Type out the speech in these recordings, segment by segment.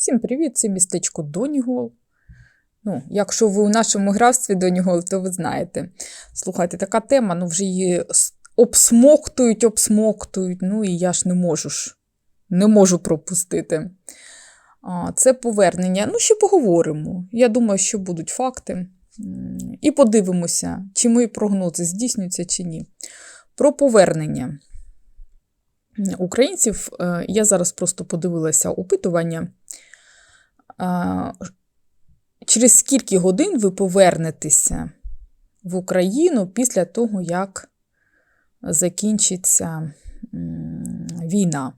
Всім привіт, це містечко Донігол. Ну, якщо ви у нашому графстві Донігол, то ви знаєте. Слухайте, така тема, ну вже її обсмоктують, обсмоктують, ну і я ж не можу ж, не можу пропустити. А, це повернення. Ну, ще поговоримо. Я думаю, що будуть факти. І подивимося, чи мої прогнози здійснюються, чи ні. Про повернення українців. е, Я зараз просто подивилася опитування. Через скільки годин ви повернетеся в Україну після того, як закінчиться війна?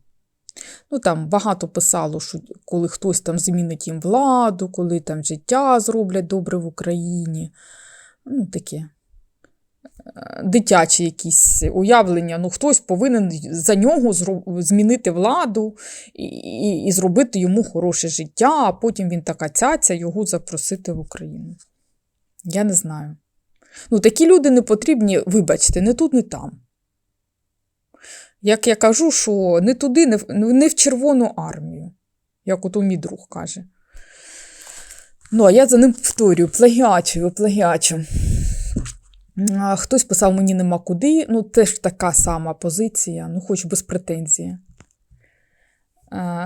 Ну, там багато писало, що коли хтось там змінить їм владу, коли там життя зроблять добре в Україні. Ну, таке дитячі якісь уявлення. Ну, хтось повинен за нього змінити владу і, і, і зробити йому хороше життя, а потім він така цяця його запросити в Україну. Я не знаю. Ну, такі люди не потрібні, вибачте, не тут, не там. Як я кажу, що не туди, не в, не в Червону армію, як ото мій друг каже. Ну, а я за ним повторюю, плагіачую, плагіачу. Хтось писав, мені нема куди. Ну, теж така сама позиція, ну, хоч без претензії.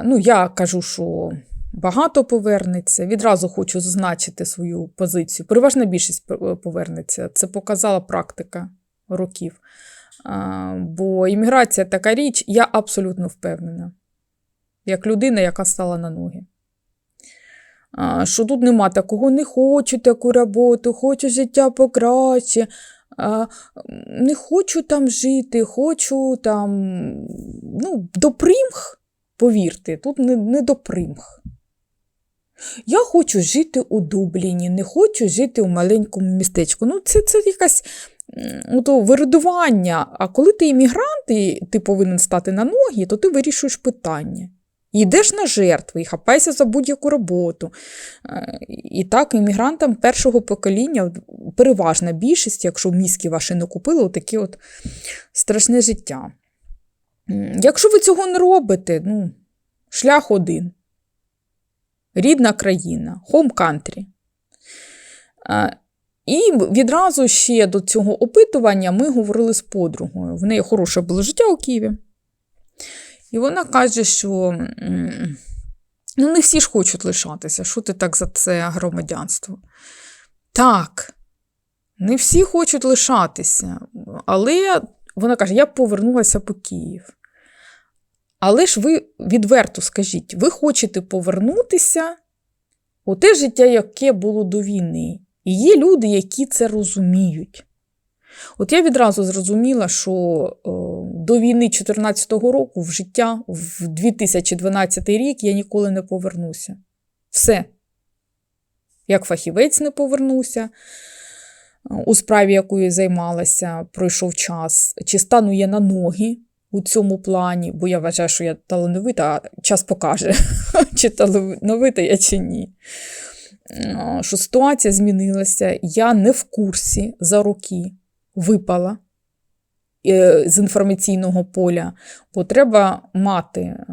Ну, я кажу, що багато повернеться. Відразу хочу зазначити свою позицію. Переважна більшість повернеться. Це показала практика років. Бо імміграція така річ, я абсолютно впевнена. Як людина, яка стала на ноги. Що тут нема такого, не хочу таку роботу, хочу життя покраще, не хочу там жити, хочу там, ну, до примх, повірте, тут не, не до примх. Я хочу жити у Дубліні, не хочу жити у маленькому містечку. Ну, це, це якась м, ото виридування. А коли ти іммігрант і ти повинен стати на ноги, то ти вирішуєш питання. Йдеш на жертви, і хапайся за будь-яку роботу. Е, І так, іммігрантам першого покоління, переважна більшість, якщо мізки ваші не купили, таке от страшне життя. Якщо ви цього не робите, ну, шлях один. Рідна країна, home country. Е, І відразу ще до цього опитування ми говорили з подругою. В неї хороше було життя у Києві. І вона каже, що ну, не всі ж хочуть лишатися. Що ти так за це громадянство? Так, не всі хочуть лишатися. Але вона каже: я повернулася по Київ. Але ж ви відверто скажіть, ви хочете повернутися у те життя, яке було до війни. І є люди, які це розуміють. От я відразу зрозуміла, що е, до війни 2014 року в життя в 2012 рік я ніколи не повернуся. Все. Як фахівець не повернуся, е, у справі, якою займалася, пройшов час, чи стану я на ноги у цьому плані, бо я вважаю, що я талановита, а час покаже, чи талановита я, чи ні. Е, Що ситуація змінилася, я не в курсі за роки випала е, з інформаційного поля, бо треба мати е,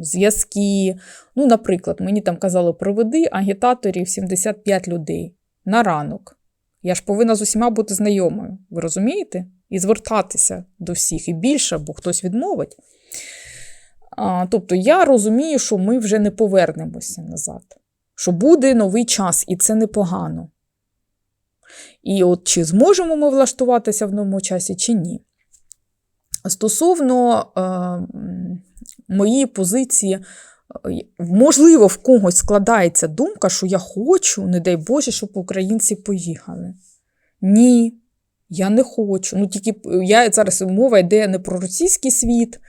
зв'язки. Ну, наприклад, мені там казали, проведи агітаторів 75 людей на ранок. Я ж повинна з усіма бути знайомою, ви розумієте? І звертатися до всіх і більше, бо хтось відмовить. А, тобто я розумію, що ми вже не повернемося назад, що буде новий час, і це непогано. І от чи зможемо ми влаштуватися в новому часі, чи ні. Стосовно е, моєї позиції, е, можливо, в когось складається думка, що я хочу, не дай Боже, щоб українці поїхали. Ні, я не хочу. Ну, тільки я зараз мова йде не про російський світ,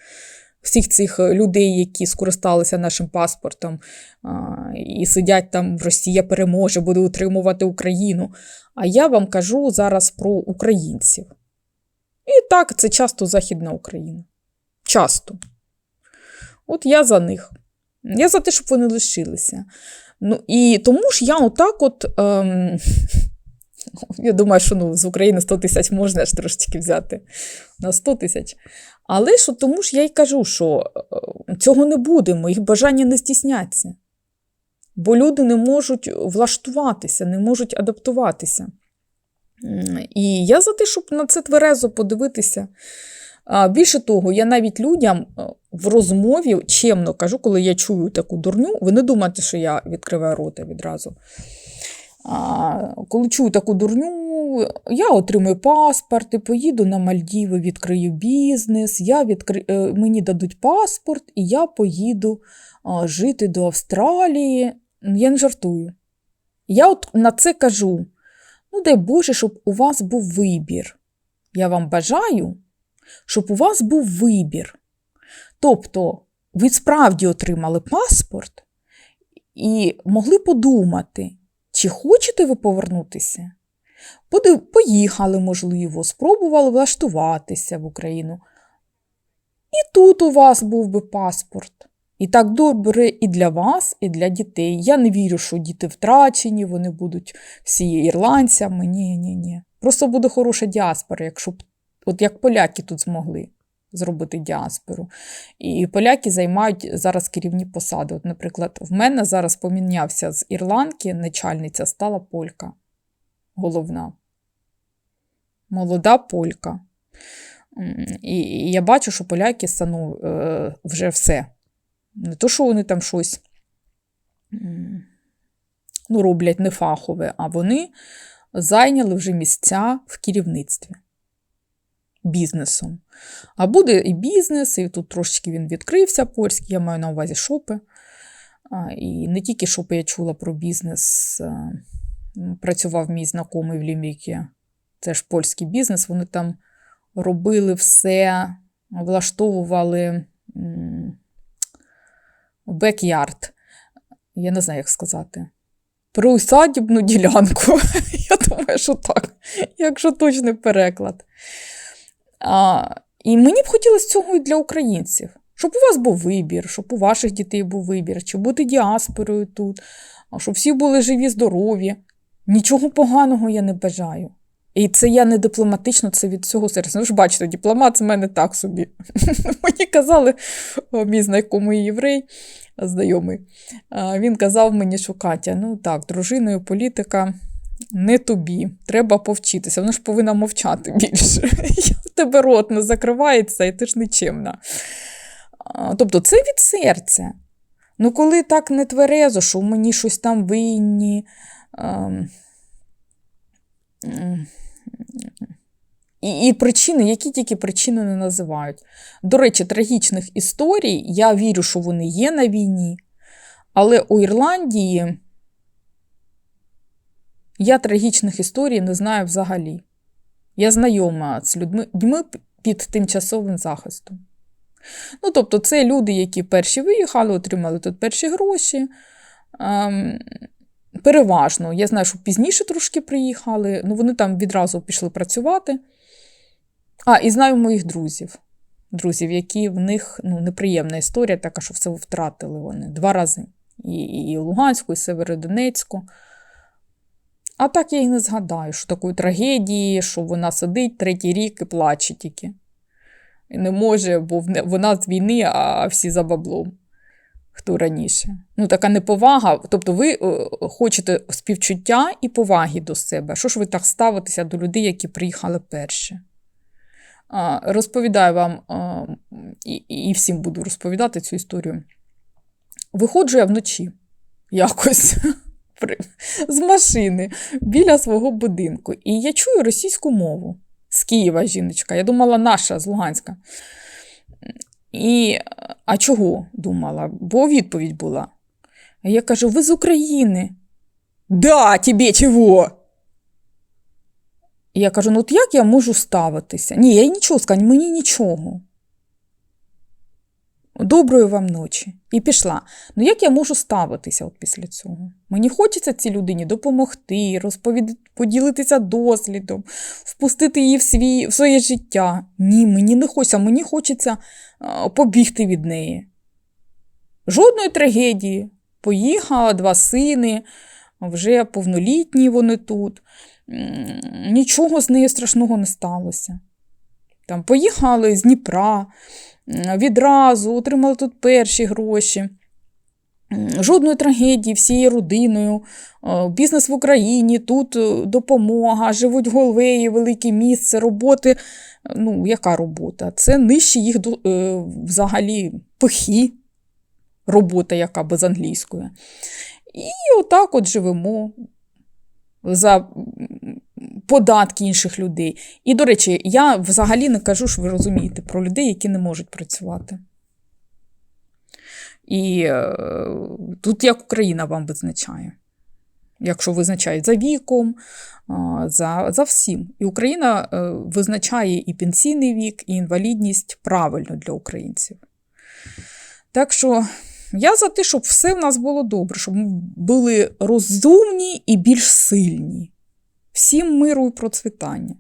всіх цих е, людей, які скористалися нашим паспортом і сидять там, Росія переможе, буде утримувати Україну. А я вам кажу зараз про українців. І так, це часто Західна Україна. Часто. От я за них. Я за те, щоб вони лишилися. Ну, і тому ж я отак от. Ем, я думаю, що ну, з України 100 тисяч можна ж трошечки взяти на 100 тисяч. Але ж тому ж я й кажу, що е, цього не буде, моїх бажання не стісняться. бо люди не можуть влаштуватися, не можуть адаптуватися. І я за те, щоб на це тверезо подивитися. Більше того, я навіть людям е, в розмові чемно кажу, коли я чую таку дурню, ви не думайте, що я відкриваю рота відразу. Коли чую таку дурню, я отримую паспорт і поїду на Мальдіви, відкрию бізнес, я відкри... е, мені дадуть паспорт, і я поїду жити до Австралії. Я не жартую. Я от на це кажу: ну, дай Боже, щоб у вас був вибір. Я вам бажаю, щоб у вас був вибір. Тобто, ви справді отримали паспорт і могли подумати, чи хочете ви повернутися? Поїхали, можливо, спробували влаштуватися в Україну. І тут у вас був би паспорт. І так добре і для вас, і для дітей. Я не вірю, що діти втрачені, вони будуть всі ірландцями. Ні, ні, ні. Просто буде хороша діаспора, якщо б, от як поляки тут змогли зробити діаспору. І поляки займають зараз керівні посади. От, наприклад, в мене зараз помінявся з ірландки, начальниця стала полька. Головна. Молода полька. І, я бачу, що поляки стану е, вже все. Не то, що вони там щось ну, роблять нефахове, а вони зайняли вже місця в керівництві бізнесом. А буде і бізнес, і тут трошечки він відкрився польський, я маю на увазі шопи. І не тільки шопи я чула про бізнес. Працював мій знайомий в Лімікі, це ж польський бізнес. Вони там робили все, влаштовували бек-ярд. Я не знаю, як сказати. Приусадібну ділянку. Я думаю, що так, якщо точний переклад. А, і мені б хотілося цього і для українців. Щоб у вас був вибір, щоб у ваших дітей був вибір, чи бути діаспорою тут, щоб всі були живі, здорові. Нічого поганого я не бажаю. І це я не дипломатично, це від цього серця. Ну ж бачите, дипломат з мене так собі. Мені казали, мій знайомий єврей, знайомий, він казав мені, що Катя, ну так, дружиною політика не тобі, треба повчитися. Вона ж повинна мовчати більше. В тебе рот не закривається, і ти ж нечемна. А, Тобто, це від серця. Ну, коли так не тверезо, що мені щось там винні. ем, І, і причини, які тільки причини не називають. До речі, трагічних історій, я вірю, що вони є на війні, але у Ірландії я трагічних історій не знаю взагалі. Я знайома з людьми під тимчасовим захистом. Ну, тобто, це люди, які перші виїхали, отримали тут перші гроші. Ем, переважно, я знаю, що пізніше трошки приїхали, ну вони там відразу пішли працювати. А, і знаю моїх друзів. Друзів, які в них ну, неприємна історія, така, що все втратили вони два рази. І, і Луганську, і Северодонецьку. А так я і не згадаю, що такої трагедії, що вона сидить третій рік і плаче тільки. І не може, бо вона з війни, а всі за баблом. Хто раніше. Ну, така неповага. Тобто, ви е, хочете співчуття і поваги до себе. Що ж ви так ставитеся до людей, які приїхали перші? Розповідаю вам і, і всім буду розповідати цю історію. Виходжу я вночі якось з машини біля свого будинку. І я чую російську мову з Києва жіночка. Я думала, наша з Луганська. І, а чого думала? Бо відповідь була. Я кажу: ви з України. Да, тебе чого? Я кажу: ну от як я можу ставитися? Ні, я нічого скажу, мені нічого. Доброї вам ночі. І пішла. Ну як я можу ставитися от після цього? Мені хочеться цій людині допомогти, розповід... поділитися дослідом, впустити її в, свій... в своє життя. Ні, мені не хочеться, мені хочеться а, побігти від неї. Жодної трагедії. Поїхала, два сини, вже повнолітні вони тут. Нічого з нею страшного не сталося. Там поїхали з Дніпра, відразу отримали тут перші гроші. жодної трагедії всією родиною, е, бізнес в Україні, тут е, допомога, живуть голвеї, велике місце, роботи. Ну, яка робота? Це нижче їх е, взагалі пихи, робота, яка без англійської. І отак от живемо за податки інших людей. І, до речі, я взагалі не кажу, що ви розумієте, про людей, які не можуть працювати. І е, тут як Україна вам визначає. Якщо визначає за віком, за, за всім. І Україна е, визначає і пенсійний вік, і інвалідність правильно для українців. Так що я за те, щоб все в нас було добре, щоб ми були розумні і більш сильні. Всім миру і процвітання.